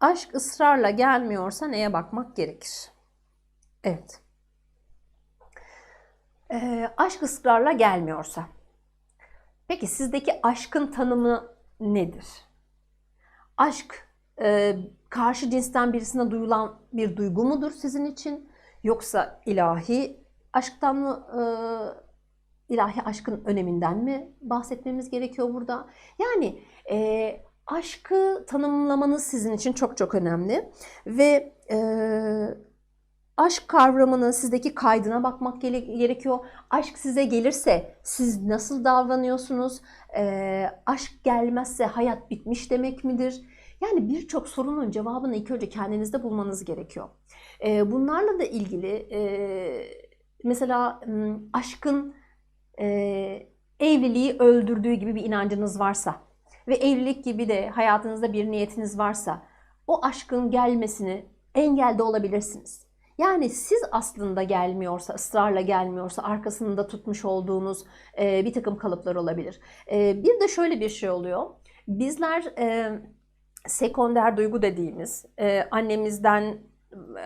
aşk ısrarla gelmiyorsa neye bakmak gerekir? Evet. Ee, aşk ısrarla gelmiyorsa. Peki sizdeki aşkın tanımı nedir? Aşk e, karşı cinsten birisine duyulan bir duygu mudur sizin için? Yoksa ilahi aşktan mı, e, ilahi aşkın öneminden mi bahsetmemiz gerekiyor burada? Yani e, aşkı tanımlamanız sizin için çok çok önemli ve e, aşk kavramının sizdeki kaydına bakmak gere- gerekiyor. Aşk size gelirse siz nasıl davranıyorsunuz? E, aşk gelmezse hayat bitmiş demek midir? Yani birçok sorunun cevabını ilk önce kendinizde bulmanız gerekiyor. E, bunlarla da ilgili e, mesela aşkın e, evliliği öldürdüğü gibi bir inancınız varsa ve evlilik gibi de hayatınızda bir niyetiniz varsa o aşkın gelmesini engelde olabilirsiniz. Yani siz aslında gelmiyorsa, ısrarla gelmiyorsa arkasında tutmuş olduğunuz e, bir takım kalıplar olabilir. E, bir de şöyle bir şey oluyor. Bizler e, sekonder duygu dediğimiz e, annemizden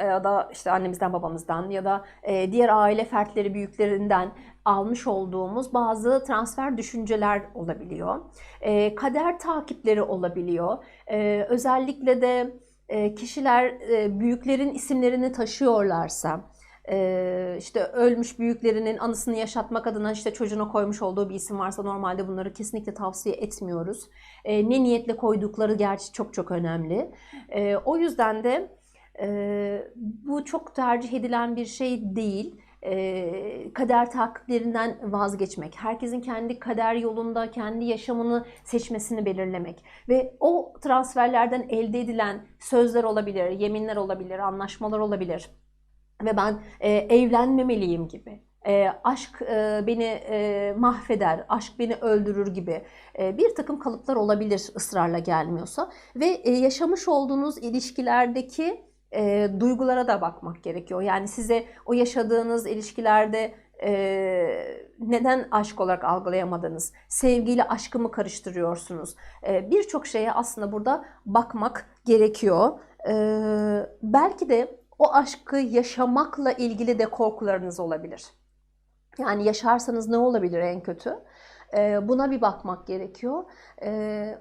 ya da işte annemizden babamızdan ya da e, diğer aile fertleri büyüklerinden almış olduğumuz bazı transfer düşünceler olabiliyor. E, kader takipleri olabiliyor. E, özellikle de e, kişiler e, büyüklerin isimlerini taşıyorlarsa e, işte ölmüş büyüklerinin anısını yaşatmak adına işte çocuğuna koymuş olduğu bir isim varsa normalde bunları kesinlikle tavsiye etmiyoruz. E, ne niyetle koydukları gerçi çok çok önemli. E, o yüzden de e, bu çok tercih edilen bir şey değil. Kader takiplerinden vazgeçmek, herkesin kendi kader yolunda kendi yaşamını seçmesini belirlemek ve o transferlerden elde edilen sözler olabilir, yeminler olabilir, anlaşmalar olabilir ve ben e, evlenmemeliyim gibi. E, aşk e, beni e, mahveder, aşk beni öldürür gibi e, bir takım kalıplar olabilir ısrarla gelmiyorsa ve e, yaşamış olduğunuz ilişkilerdeki e, duygulara da bakmak gerekiyor. Yani size o yaşadığınız ilişkilerde e, neden aşk olarak algılayamadınız? Sevgiyle aşkı mı karıştırıyorsunuz? E, Birçok şeye aslında burada bakmak gerekiyor. E, belki de o aşkı yaşamakla ilgili de korkularınız olabilir. Yani yaşarsanız ne olabilir en kötü? Buna bir bakmak gerekiyor.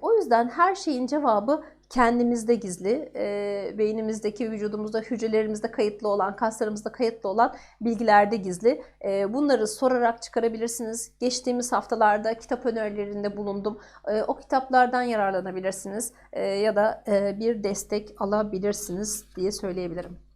O yüzden her şeyin cevabı kendimizde gizli, e, beynimizdeki, vücudumuzda, hücrelerimizde kayıtlı olan, kaslarımızda kayıtlı olan bilgilerde gizli. E, bunları sorarak çıkarabilirsiniz. Geçtiğimiz haftalarda kitap önerilerinde bulundum. E, o kitaplardan yararlanabilirsiniz ya da bir destek alabilirsiniz diye söyleyebilirim.